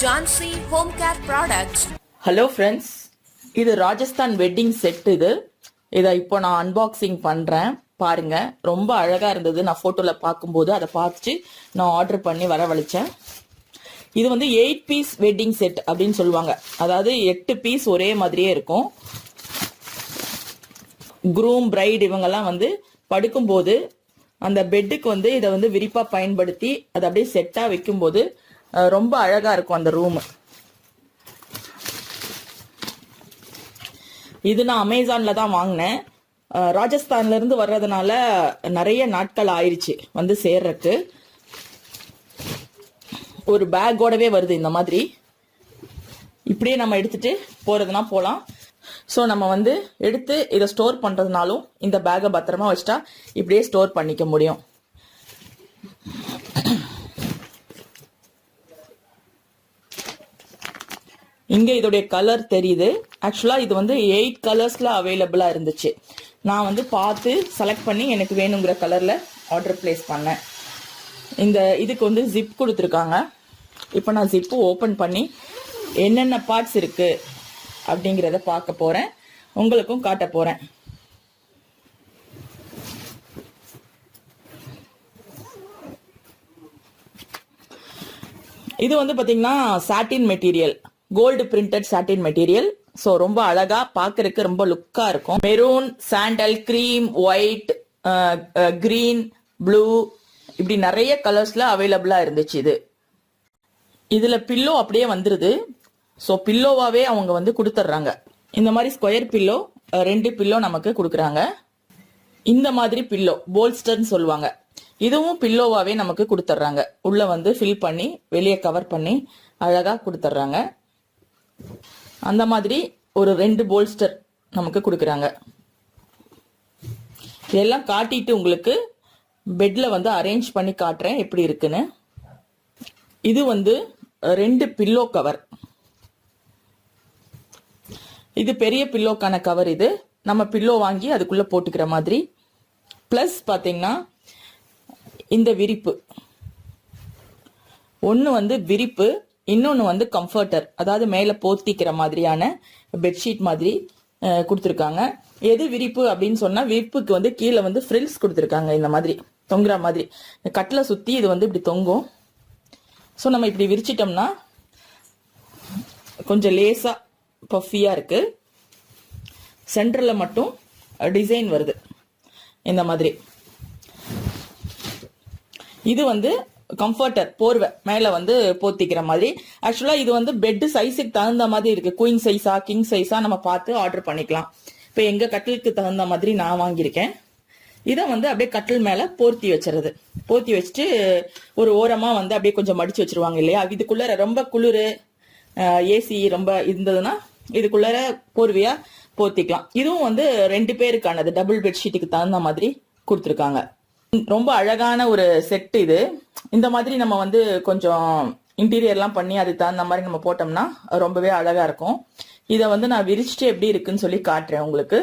Jhansi home care products hello friends இது Rajasthan wedding set இது. இதை இப்போ நான் அன்பாக்சிங் பண்ணுறேன் பாருங்க ரொம்ப அழகாக இருந்தது. நான் ஃபோட்டோவில் பார்க்கும்போது அதை பார்த்துட்டு நான் ஆர்டர் பண்ணி வரவழைச்சேன். இது வந்து எயிட் பீஸ் வெட்டிங் செட் அப்படின்னு சொல்லுவாங்க. அதாவது எட்டு பீஸ் ஒரே மாதிரியே இருக்கும். குரூம் பிரைட் இவங்கெல்லாம் வந்து படுக்கும்போது அந்த பெட்டுக்கு வந்து இதை வந்து விரிப்பாக பயன்படுத்தி அதை அப்படியே செட்டாக வைக்கும்போது ரொம்ப அழகா இருக்கும் அந்த ரூம் இது நான் அமேசான்ல தான் வாங்கினேன். ராஜஸ்தான்லேருந்து ராஜஸ்தான்ல இருந்து வர்றதுனால நிறைய நாட்கள் ஆயிடுச்சு வந்து சேர்றதுக்கு. ஒரு பேக்கோடவே வருது இந்த மாதிரி. இப்படியே நம்ம எடுத்துட்டு போறதுனா போகலாம் ஸோ நம்ம வந்து எடுத்து இதை ஸ்டோர் பண்ணுறதுனாலும் இந்த பேக்கை பத்திரமா வச்சுட்டா இப்படியே ஸ்டோர் பண்ணிக்க முடியும். இங்கே இதோடைய கலர் தெரியுது. ஆக்சுவலாக இது வந்து எயிட் கலர்ஸில் அவைலபிளாக இருந்துச்சு. நான் வந்து பார்த்து செலக்ட் பண்ணி எனக்கு வேணுங்கிற கலரில் ஆர்டர் பிளேஸ் பண்ணேன். இந்த இதுக்கு வந்து ஜிப் கொடுத்துருக்காங்க. இப்போ நான் ஜிப்பு ஓப்பன் பண்ணி என்னென்ன பார்ட்ஸ் இருக்குது அப்படிங்கிறத பார்க்க போகிறேன் உங்களுக்கும் காட்ட போகிறேன் இது வந்து பார்த்திங்கன்னா satin material gold printed satin material so ரொம்ப அழகா பார்க்கறதுக்கு ரொம்ப லுக்கா இருக்கும். Maroon sandal cream white green blue இப்படி நிறைய கலர்ஸ்ல அவைலபிளா இருந்துச்சு இது. இதுல பில்லோ அப்படியே வந்துருது. ஸோ பில்லோவாவே அவங்க வந்து கொடுத்துட்றாங்க. இந்த மாதிரி ஸ்கொயர் பில்லோ ரெண்டு பில்லோ நமக்கு கொடுக்குறாங்க. இந்த மாதிரி பில்லோ போல்ஸ்டர்னு சொல்லுவாங்க. இதுவும் பில்லோவாவே நமக்கு கொடுத்துட்றாங்க. உள்ள வந்து ஃபில் பண்ணி வெளியே கவர் பண்ணி அழகா கொடுத்துட்றாங்க. அந்த மாதிரி ஒரு ரெண்டு போல்ஸ்டர் நமக்கு கொடுக்குறாங்க. இதெல்லாம் காட்டிட்டு உங்களுக்கு பெட்டில் வந்து அரேஞ்ச் பண்ணி காட்டுறேன் எப்படி இருக்குன்னு. இது வந்து ரெண்டு பில்லோ கவர் இது பெரிய பில்லோக்கான கவர் இது. நம்ம பில்லோ வாங்கி அதுக்குள்ளே போட்டுக்கிற மாதிரி. ப்ளஸ் பார்த்தீங்கன்னா இந்த விரிப்பு. ஒன்று வந்து விரிப்பு இன்னொன்று வந்து கம்ஃபர்டர் அதாவது மேலே போர்த்திக்கிற மாதிரியான பெட்ஷீட் மாதிரி கொடுத்துருக்காங்க. எது விரிப்பு அப்படின்னு சொன்னால் விரிப்புக்கு வந்து கீழே வந்து ஃப்ரில்ஸ் கொடுத்துருக்காங்க இந்த மாதிரி தொங்குற மாதிரி. கட்டில் சுற்றி இது வந்து இப்படி தொங்கும். ஸோ நம்ம இப்படி விரிச்சிட்டோம்னா கொஞ்சம் லேசாக பஃபியாக இருக்குது சென்டரில் மட்டும் டிசைன் வருது. இந்த மாதிரி. இது வந்து கம்ஃபர்டர் போர்வை மேலே வந்து போத்திக்கிற மாதிரி. ஆக்சுவலாக இது வந்து பெட் சைஸுக்கு தகுந்த மாதிரி இருக்குது குயின் சைஸா கிங் சைஸா நம்ம பார்த்து ஆர்டர் பண்ணிக்கலாம். இப்போ எங்கள் கட்டிலுக்கு தகுந்த மாதிரி நான் வாங்கியிருக்கேன். இதை வந்து அப்படியே கட்டில் மேலே போர்த்தி வச்சிருது. போர்த்தி வச்சுட்டு ஒரு ஓரமாக வந்து அப்படியே கொஞ்சம் மடித்து வச்சிருவாங்க இல்லையா? இதுக்குள்ளே ரொம்ப குளிர் ஏசி ரொம்ப இருந்ததுன்னா இதுக்குள்ளே போர்வையாக போர்த்திக்கலாம் இதுவும் வந்து ரெண்டு பேருக்கானது. டபுள் பெட்ஷீட்டுக்கு தகுந்த மாதிரி கொடுத்துருக்காங்க. ரொம்ப அழகான ஒரு செட் இது. இந்த மாதிரி நம்ம வந்து கொஞ்சம் இன்டீரியர்லாம் பண்ணி அதுக்கு தகுந்த மாதிரி நம்ம போட்டோம்னா ரொம்பவே அழகா இருக்கும். இதை வந்து நான் விரிச்சிட்டு எப்படி இருக்குன்னு சொல்லி காட்டுறேன் உங்களுக்கு.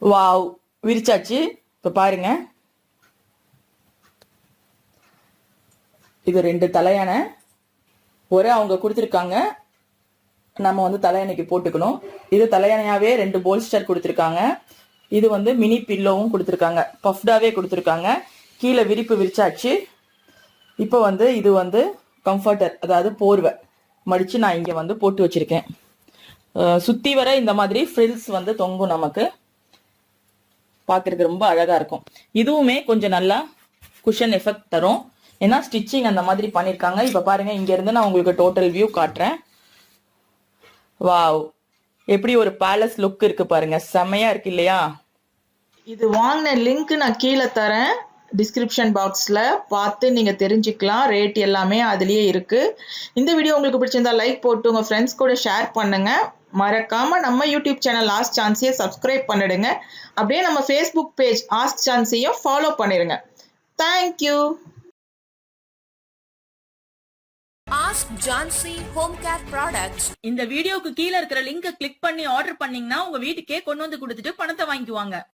வாவ் விரிச்சாச்சு. இப்போ பாருங்க. இது ரெண்டு தலையானை ஒரே அவங்க கொடுத்துருக்காங்க. நம்ம வந்து தலையணைக்கு போட்டுக்கணும். இது தலையணையாவே ரெண்டு போல்ஸ்டர் கொடுத்துருக்காங்க. இது வந்து மினி பில்லோவும் கொடுத்துருக்காங்க. பஃப்டாவே கொடுத்துருக்காங்க. கீழே விரிப்பு விரிச்சாச்சு. இப்போ வந்து இது வந்து கம்ஃபர்டர் அதாவது போர்வை. மடித்து நான் இங்கே வந்து போட்டு வச்சுருக்கேன். சுற்றி வர இந்த மாதிரி ஃப்ரில்ஸ் வந்து தொங்கும் நமக்கு. பார்க்குறதுக்கு ரொம்ப அழகாக இருக்கும். இதுவுமே கொஞ்சம் நல்லா குஷன் எஃபெக்ட் தரும். ஏன்னா ஸ்டிச்சிங் அந்த மாதிரி பண்ணியிருக்காங்க இப்போ பாருங்கள் இங்கேருந்து நான் உங்களுக்கு டோட்டல் வியூ காட்டுறேன். வாவ் எப்படி ஒரு பேலஸ் லுக் இருக்கு பாருங்க. செமையா இருக்கு இல்லையா? இது வாங்கின லிங்க் நான் கீழே தரேன். டிஸ்கிரிப்ஷன் பாக்ஸில் பார்த்து நீங்கள் தெரிஞ்சுக்கலாம். ரேட் எல்லாமே அதுலேயே இருக்குது இந்த வீடியோ உங்களுக்கு பிடிச்சிருந்தா லைக் போட்டு உங்கள் ஃப்ரெண்ட்ஸ் கூட ஷேர் பண்ணுங்கள் மறக்காமல் நம்ம யூடியூப் சேனல் லாஸ்ட் சான்ஸையும் சப்ஸ்கிரைப் பண்ணிடுங்க. அப்படியே நம்ம ஃபேஸ்புக் பேஜ் ஆஸ்ட் சான்ஸையும் ஃபாலோ பண்ணிடுங்க. Thank you Jhansi home care products இந்த வீடியோக்கு கீழே இருக்கிற லிங்க கிளிக் பண்ணி ஆர்டர் பண்ணீங்கன்னா உங்க வீட்டுக்கே கொண்டு வந்து கொடுத்துட்டு பணத்தை வாங்கிக்குவாங்க.